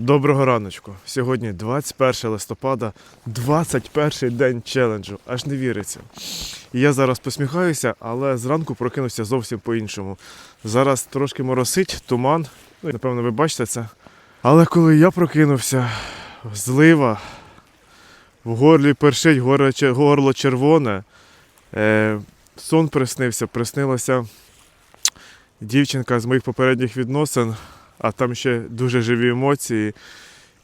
Доброго раночку. Сьогодні 21 листопада, 21 день челенджу. Аж не віриться. Я зараз посміхаюся, але зранку прокинувся зовсім по-іншому. Зараз трошки моросить, туман. Ну, напевно, ви бачите це. Але коли я прокинувся, злива, в горлі першить горло, горло червоне, е, сон приснився, приснилася дівчинка з моїх попередніх відносин, а там ще дуже живі емоції.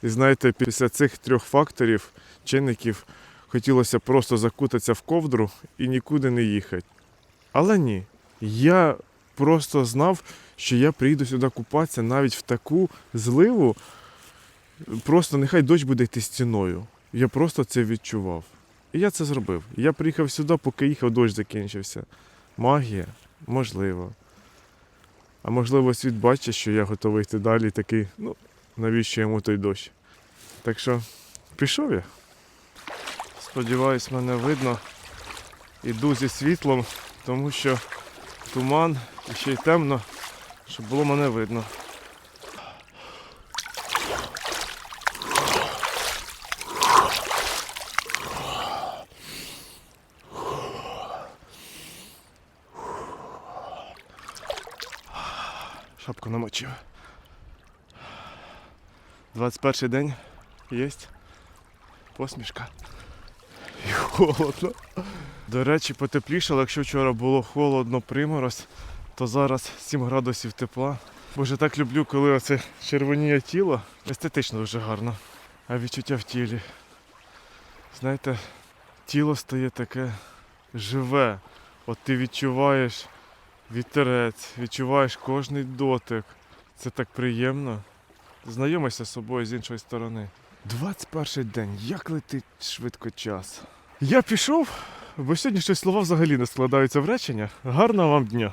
І знаєте, після цих трьох факторів, чинників, хотілося просто закутатися в ковдру і нікуди не їхати. Але ні. Я просто знав, що я приїду сюди купатися навіть в таку зливу. Просто нехай дощ буде йти стіною. Я просто це відчував. І я це зробив. Я приїхав сюди, поки їхав, дощ закінчився. Магія? Можливо. А можливо, світ бачить, що я готовий йти далі, такий, ну, навіщо йому той дощ. Так що, пішов я. Сподіваюсь, мене видно. Іду зі світлом, тому що туман і ще й темно, щоб було мене видно. Шапку намочив. 21 день. Єсть. Посмішка. І холодно. До речі, потеплішало, якщо вчора було холодно примороз, то зараз 7 градусів тепла. Боже, так люблю, коли оце червоніє тіло. Естетично дуже гарно. А відчуття в тілі. Знаєте, тіло стає таке живе. От ти відчуваєш вітерець, відчуваєш кожний дотик. Це так приємно. Знайомишся з собою з іншої сторони. 21 день, як летить швидко час. Я пішов, бо сьогодні щось слова взагалі не складаються в речення. Гарного вам дня!